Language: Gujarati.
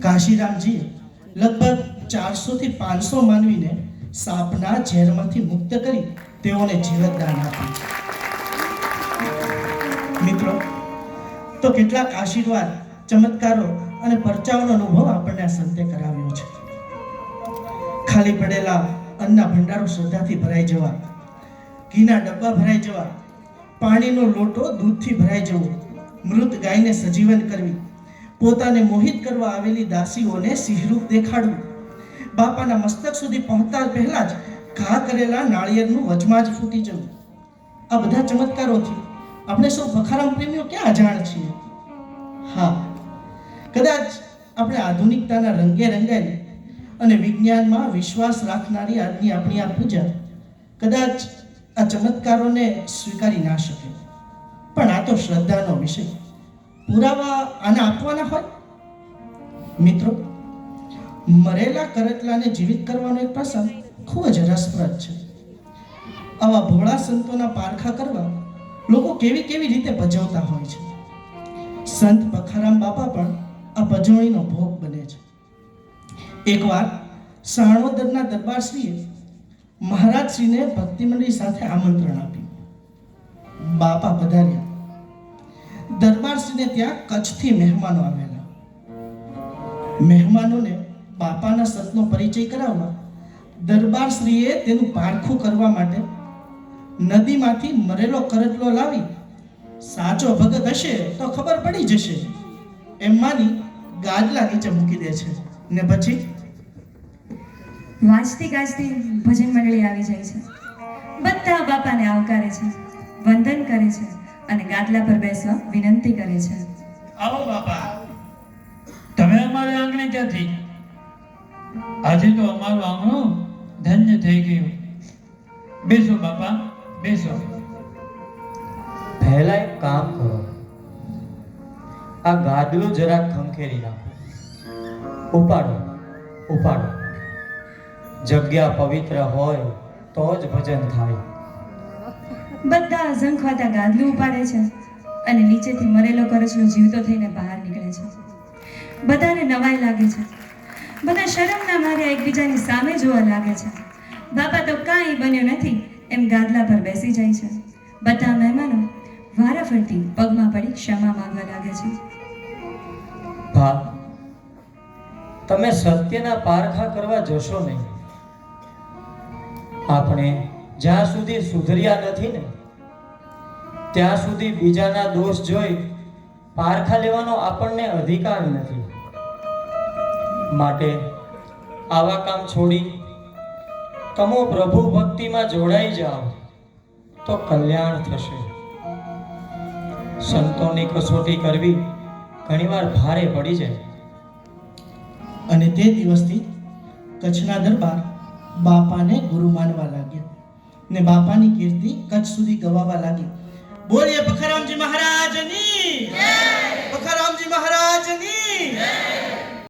કાશીરામજીએ લગભગ ચારસો થી પાંચસો માનવીને સાપના ઝેરમાંથી મુક્ત કરી તેઓને જીવતદાન આપ્યું. મિત્રો, તો કેટલાક આશીર્વાદ, ચમત્કારો અને પરચાઓનો અનુભવ આપણને આ સંતે કરાવ્યો છે. ખાલી પડેલા અન્નના ભંડારો શ્રદ્ધાથી ભરાઈ જવા, ઘીના ડબ્બા ભરાઈ જવા, પાણીનો લોટો દૂધથી ભરાઈ જવો, મૃત ગાયને સજીવન કરવી પોતાને મોહિત કરવા આવેલી દાસીઓને સિંહરૂપ દેખાડવું બાપાના મસ્તક સુધી પહોંચતા પહેલા જ ઘા કરેલા નાળિયેરનું વચમાં જ ફૂટી જવું આ બધા ચમત્કારોથી આપણે સૌ ભખારામ પ્રેમીઓ ક્યાં અજાણ છીએ? હા, કદાચ આપણે આધુનિકતાના રંગે રંગાઈ અને વિજ્ઞાનમાં વિશ્વાસ રાખનારી આજની આપણી આ પૂજા કદાચ આ ચમત્કારોને સ્વીકારી ના શકે. પણ આ તો શ્રદ્ધાનો વિષય. પુરાવા આને આપવાના હોય? મિત્રો, મરેલા કરટલાને જીવિત કરવાનો એક પ્રસંગ ખૂબ જ રસપ્રદ છે. આવા ભોળા સંતોના પારખા કરવા લોકો કેવી કેવી રીતે ભજવતા હોય છે. સંત પખારામ બાપા પણ આ ભજવણીનો ભોગ બને છે. એકવાર સાણોદરના દરબારશ્રીએ મહારાજશ્રીને ભક્તિમંડળી સાથે આમંત્રણ આપ્યું. બાપા પધાર્યા. દરબારશ્રીને ત્યાં કચ્છથી મહેમાનો આવેલા. મહેમાનોને બાપાના સતનો પરિચય કરાવવા દરબારશ્રીએ તેનું પારખું કરવા માટે નદીમાંથી મરેલો કરટલો લાવી સાચો ભગત હશે તો ખબર પડી જશે. એમ માની ગાદલા નીચે મૂકી દે છે. ને પછી? વાંચતી ગાજતી ભજન મંડળી આવી જાય છે. બધા બાપાને આવકારે છે, વંદન કરે છે. અને ગાદલા પર બેસવા વિનંતી કરે છે. આવો બાપા તમે અમારે આંગણે ક્યાંથી? આજે તો અમારું આંગણું ધન્ય થઈ ગયું. બેસો બાપા બેસો. પહેલા એક કામ કરો. આ ગાદલું જરાક ખંખેરી નાખો. ઉપાડો ઉપાડો. જગ્યા પવિત્ર હોય તો જ ભજન થાય. બધા ઝંખવાતા ગાદલું ઉપાડે છે અને નીચેથી મરેલો કરચલો જીવતો થઈને બહાર નીકળે છે. બધાને નવાઈ લાગે છે. બધા શરમના મારે એકબીજાની સામે જોવા લાગે છે. બાપા તો કાંઈ બન્યું નથી, એમ ગાદલા પર બેસી જાય છે. બધા મહેમાનો વારા ફરતી પગમાં પડી ક્ષમા માંગવા લાગે છે. ભા, તમે સત્યના પારખા કરવા જશો નહીં. આપણે જ્યાં સુધી સુધર્યા નથી ને, ત્યાં સુધી બીજાના દોષ જોઈ પારખા લેવાનો આપણને અધિકાર નથી. માટે આવા કામ છોડી તમો પ્રભુ ભક્તિમાં જોડાઈ જાઓ, તો કલ્યાણ થશે. સંતોની કસોટી કરવી ઘણીવાર ભારે પડી જાય. અને તે દિવસથી કચ્છના દરબાર બાપાને ગુરુ માનવા લાગ્યા. ને બાપાની કીર્તિ કચ્છ સુધી ગવાવા લાગી. બોલીએ પખારામજી મહારાજની. પખારામજી મહારાજની.